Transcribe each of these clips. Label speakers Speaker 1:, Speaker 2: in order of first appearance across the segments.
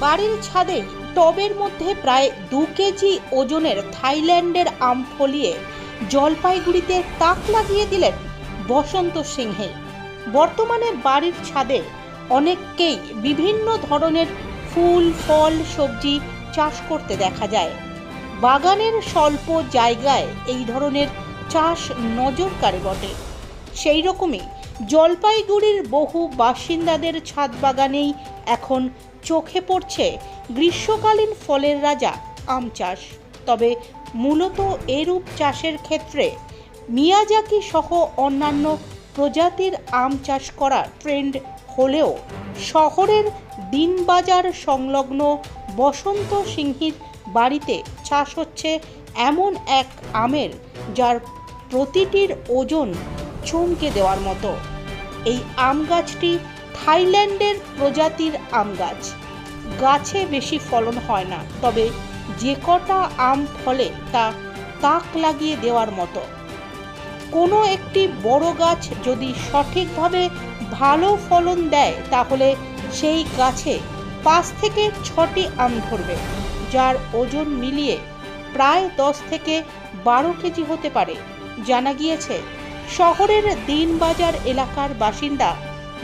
Speaker 1: বাড়ির ছাদে টবের মধ্যে প্রায় দু কেজি ওজনের থাইল্যান্ডের আম ফলিয়ে জলপাইগুড়িতে তাক লাগিয়ে দিলেন বসন্ত সিংহে। বর্তমানে বাড়ির ছাদে অনেককেই বিভিন্ন ধরনের ফুল, ফল, সবজি চাষ করতে দেখা যায়। বাগানের স্বল্প জায়গায় এই ধরনের চাষ নজর কাড়ে বটে। সেই রকমই জলপাইগুড়ির বহু বাসিন্দাদের ছাদ বাগানেই এখন চোখে পড়ছে গ্রীষ্মকালীন ফলের রাজা আম চাষ। তবে মূলত এরূপ চাষের ক্ষেত্রে মিয়াজাকি সহ অন্যান্য প্রজাতির আম চাষ করা ট্রেন্ড হলেও শহরের দিনবাজার সংলগ্ন বসন্ত সিংহির বাড়িতে চাষ হচ্ছে এমন এক আমের, যার প্রতিটির ওজন চমকে দেওয়ার মতো। এই আম গাছটি থাইল্যান্ডের প্রজাতির আম গাছ। গাছে বেশি ফলন হয় না, তবে যে কটা আম ফলে তা তাক লাগিয়ে দেওয়ার মতো। কোনো একটি বড় গাছ যদি সঠিকভাবে ভালো ফলন দেয়, তাহলে সেই গাছে পাঁচ থেকে ছটি আম ধরবে, যার ওজন মিলিয়ে প্রায় দশ থেকে বারো কেজি হতে পারে। জানা গিয়েছে শহরের দিনবাজার এলাকার বাসিন্দা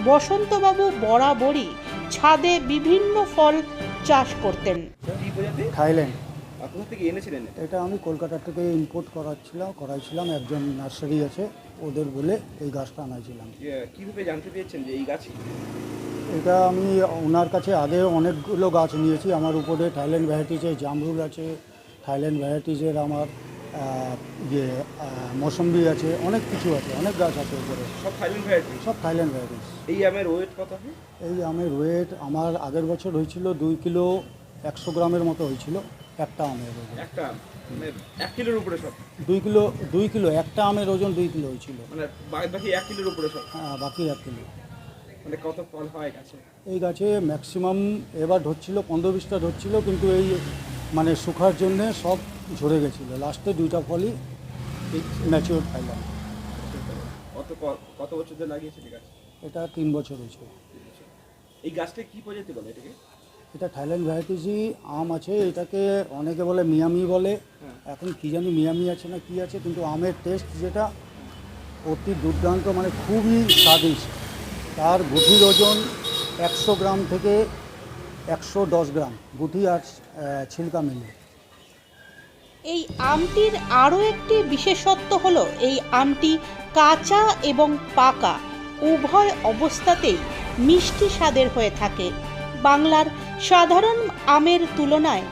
Speaker 1: বসন্তবাবু বরাবরই ছাদে বিভিন্ন ফল চাষ করতেন।
Speaker 2: থাইল্যান্ড
Speaker 3: কোথা থেকে এনেছিলেন এটা?
Speaker 2: আমি কলকাতা থেকে ইম্পোর্ট করাচ্ছিলাম করাইছিলাম একজন নার্সারি আছে ওদের বলে এই গাছটা আনাইছিলাম।
Speaker 3: কীভাবে জানতে পেরেছেন যে এই গাছই?
Speaker 2: এটা আমি ওনার কাছে আগে অনেকগুলো গাছ নিয়েছি আমার উপরে থাইল্যান্ড ভ্যারাইটিসের জামরুল আছে থাইল্যান্ড ভ্যারাইটিসের আমার ইয়ে মৌসম্বি আছে অনেক কিছু আছে অনেক গাছ আছে উপরে।
Speaker 3: সব থাইল্যান্ড ভ্যারাইটি
Speaker 2: সব থাইল্যান্ড ভ্যারাইটিস
Speaker 3: এই আমের ওয়েট কত?
Speaker 2: এই আমের ওয়েট আমার আগের বছর হয়েছিল দুই কিলো একশো গ্রামের মতো হয়েছিল একটা আমের ওজন।
Speaker 3: একটা মানে এক কিলোর উপরে সব?
Speaker 2: দুই কিলো দুই কিলো একটা আমের ওজন দুই কিলো হয়েছিল।
Speaker 3: মানে বাকি এক কিলোর উপরে সব?
Speaker 2: হ্যাঁ বাকি এক কিলো।
Speaker 3: মানে কত ফল হয় গাছে?
Speaker 2: এই গাছে ম্যাক্সিমাম এবার ধরছিল পনেরো বিশটা ধরছিল কিন্তু এই মানে শুকার জন্যে সব ঝরে গেছিল। লাস্টে দুইটা ফলই ম্যাচিওর পাইলাম
Speaker 3: কত কত বছর ধরে গাছ
Speaker 2: এটা তিন বছর হয়েছে।
Speaker 3: এই গাছটা কি প্রজাতি বলে এটাকে?
Speaker 2: এটা থাইল্যান্ড ভ্যারাইটিসই আম আছে এটাকে অনেকে বলে মিয়ামি বলে।
Speaker 3: হ্যাঁ।
Speaker 2: এখন কি জানি মিয়ামি আছে না কি আছে কিন্তু আমের টেস্ট যেটা অতি দুর্দান্ত মানে খুবই স্বাদিষ্ট। তার গুঠির ওজন একশো গ্রাম থেকে একশো দশ গ্রাম গুঠি আর ছিলকা মিলে
Speaker 1: এই আমটির আরও একটি বিশেষত্ব হলো এই আমটি কাঁচা এবং পাকা, উভয় অবস্থাতেই মিষ্টি স্বাদের হয়ে থাকে। বাংলার সাধারণ আমের তুলনায়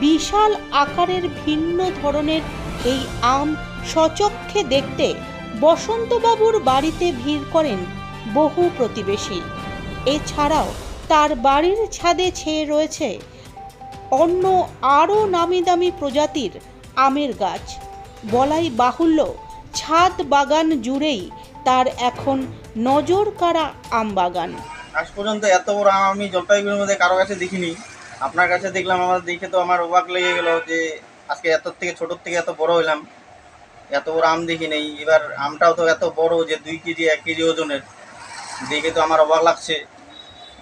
Speaker 1: বিশাল আকারের ভিন্ন ধরনের এই আম সচক্ষে দেখতে বসন্তবাবুর বাড়িতে ভিড় করেন বহু প্রতিবেশী। এছাড়াও তার বাড়ির ছাদে ছেয়ে রয়েছে অন্য আরও নামি দামি প্রজাতির আমের গাছ। বলাই বাহুল্য, ছাদ বাগান জুড়েই তার এখন নজর কাড়া আম বাগান।
Speaker 4: আজ পর্যন্ত এত বড় আম আমি জলপাইগুড়ির মধ্যে কারও কাছে দেখিনি। আপনার কাছে দেখলাম আমার দেখে তো আমার অবাক লেগে গেল যে আজকে এত থেকে ছোটোর থেকে এত বড় হইলাম। এত বড় আম দেখি নেই। এবার আমটাও তো এত বড় যে দুই কেজি, এক কেজি ওজনের। দেখে তো আমার অবাক লাগছে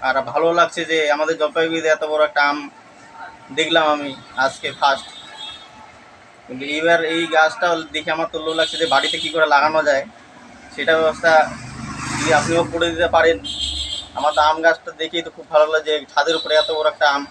Speaker 4: আর ভালো লাগছে যে আমাদের জলপাইগুড়িতে এত বড় একটা আম দেখলাম আমি আজকে ফার্স্ট কিন্তু এইবার এই গাছটা দেখে আমার তো লো লাগছে যে বাড়িতে কী করে লাগানো যায়। সেটা ব্যবস্থা যদি আপনিও করে দিতে পারেন। আমার তো আম গাছটা দেখেই তো খুব ভালো লাগে যে ছাদের উপরে এত বড় একটা আম।